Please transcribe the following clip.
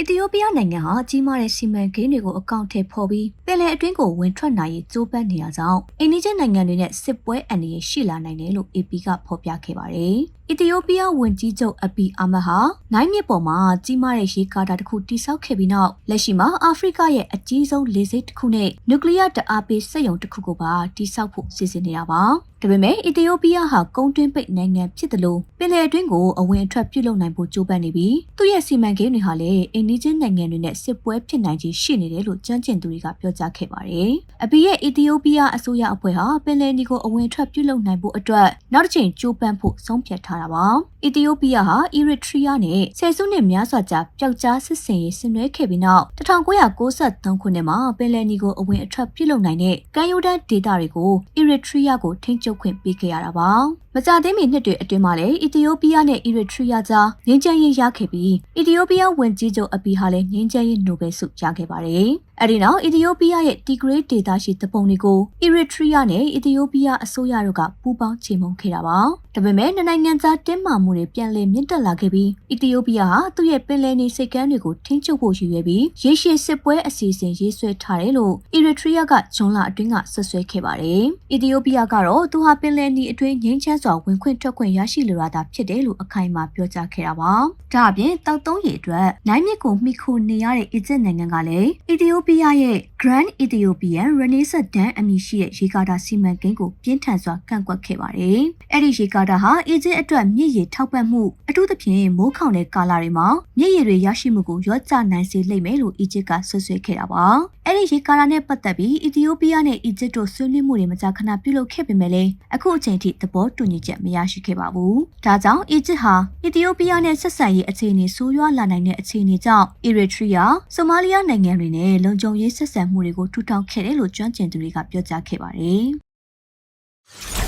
ီသီယိုးပီးယားနိုင်ငံဟာကြီးမားတဲ့စီမံကိန်းတွေကိုအကောင့်ထဲပေါ်ပြီးပင်လယ်အတွင်းကိုဝင်ထွက်နိုင်ရေးကြိုးပမ်းနေရကြောင်းအိန္ဒိယနိုင်ငံတွေနဲ့စစ်ပွဲအန္တရာယ်ရှိလာနိုင်တယ်လို့ AP ကဖော်ပြခဲ့ပါတယ်။အီသီယိုးပီးယားဝန်ကြီးချုပ်အပီအာမတ်ဟာနိုင်မြစ်ပေါ်မှာကြီးမားတဲ့ရေကာတာတစ်ခုတိစောက်ခဲ့ပြီးနောက်လက်ရှိမှာအာဖရိကရဲ့အကြီးဆုံးလေဆိပ်တစ်ခုနဲ့နျူကလ িয়ার တအားပေးစက်ရုံတစ်ခုကိုပါတိစောက်ဖို့စီစဉ်နေတာပါ။ဒါပေမဲ့အီသီယိုးပီးယားဟာကုန်းတွင်းပိတ်နိုင်ငံဖြစ်တယ်လို့ပင်လယ်အတွင်းကိုအဝင်အထွက်ပြုလုပ်နိုင်ဖို့ကြိုးပမ်းနေပြီးသူ့ရဲ့စီမံကိန်းတွေဟာလည်းအိန္ဒိယနိုင်ငံတွေနဲ့စစ်ပွဲဖြစ်နိုင်ခြင်းရှိနေတယ်လို့ကြမ်းကျင်သူတွေကပြောကြားခဲ့ပါတယ်။အပီရဲ့အီသီယိုးပီးယားအစိုးရအဖွဲ့ဟာပင်လယ်နီကိုအဝင်အထွက်ပြုလုပ်နိုင်ဖို့အတွက်နောက်တစ်ချိန်ကြိုးပမ်းဖို့ဆုံးဖြတ်ထားတာပါ။အီသီယိုးပီးယားဟာအီရီထရီးယားနဲ့ဆယ်စုနှစ်များစွာကြာပျောက်ကြားစစ်ဆင်ရေးဆင်နွှဲခဲ့ပြီးနောက်1993ခုနှစ်မှာပင်လယ်နီကိုအဝင်အထွက်ပြုလုပ်နိုင်တဲ့ကမ်းရိုးတန်းဒေသတွေကိုအီရီထရီးယားကိုထိန်းချုပ်ခွင့်ပေးခဲ့ရတာပါ။ မကြသေးမီနှစ်တွေအတွင်းမှာလည်းအီသီယိုးပီးယားနဲ့အီရီထရီးယားကြားငြိမ်းချမ်းရေးရခဲ့ပြီးအီသီယိုးပီးယားဝန်ကြီးချုပ်အပီဟာလည်းငြိမ်းချမ်းရေးနိုဘယ်ဆုရခဲ့ပါတယ်။အဲဒီနောက်အီသီယိုးပီးယားရဲ့တီဂရေးဒေသရှိတပုံတွေကိုအီရီထရီးယားနဲ့အီသီယိုးပီးယားအစိုးရတို့ကပူးပေါင်းချေမှုန်းခဲ့တာပါ။ဒါပေမဲ့နှစ်နိုင်ငံကြားတင်းမာမှုတွေပြန်လည်မြင့်တက်လာခဲ့ပြီးအီသီယိုးပီးယားဟာသူ့ရဲ့ပင်လယ်နေစိတ်ကမ်းတွေကိုထိန်းချုပ်ဖို့ရည်ရွယ်ပြီးရေရှည်စစ်ပွဲအစီအစဉ်ရေးဆွဲထားတယ်လို့အီရီထရီးယားကဂျွန်လအတွင်းကဆွဆွဲခဲ့ပါတယ်။အီသီယိုးပီးယားကတော့သူဟာပင်လယ်နီအတွင်းငြိမ်းချမ်းစွာဝင်ခွင့်ထွက်ခွင့်ရရှိလိုတာသာဖြစ်တယ်လို့အခိုင်အမာပြောကြားခဲ့တာပါ။ဒါအပြင်တောက်သုံးရည်အတွက်နိုင်မြစ်ကိုမှီခိုနေရတဲ့အီဂျစ်နိုင်ငံကလည်းအီသီယိုးပီးယားရဲ့ Grand Ethiopian Renaissance Dam အမည်ရှိတဲ့ရေကာတာစီမံကိန်းကိုပြင်းထန်စွာကန့်ကွက်ခဲ့ပါတယ်။အဲ့ဒီရေကာတာဟာအီဂျစ်အတွက်မြစ်ရေထောက်ပံ့မှုအထူးသဖြင့်မိုးခေါင်တဲ့ကာလတွေမှာမြစ်ရေတွေရရှိမှုကိုရော့ကျနိုင်စေလိမ့်မယ်လို့အီဂျစ်ကဆွဆွဲခဲ့တာပါ။အဲ့ဒီရေကာတာနဲ့ပတ်သက်ပြီးအီသီယိုးပီးယားနဲ့အီဂျစ်တို့ဆွေးနွေးမှုတွေမကြာခဏပြုလုပ်ခဲ့ပေမဲ့လည်းအခုအချိန်ထိသဘောတူညီချက်မရရှိခဲ့ပါဘူး။ဒါကြောင့်အီဂျစ်ဟာအီသီယိုးပီးယားနဲ့ဆက်ဆံရေးအခြေအနေဆိုးရွားလာနိုင်တဲ့အခြေအနေကြောင့်အီရီထရီးယားဆိုမာလီယာနိုင်ငံတွေနဲ့လုံခြုံရေးဆက်ဆံမှုတွေကိုထူထောင်ခဲ့တယ်လို့ကျွမ်းကျင်သူတွေကပြောကြားခဲ့ပါတယ်။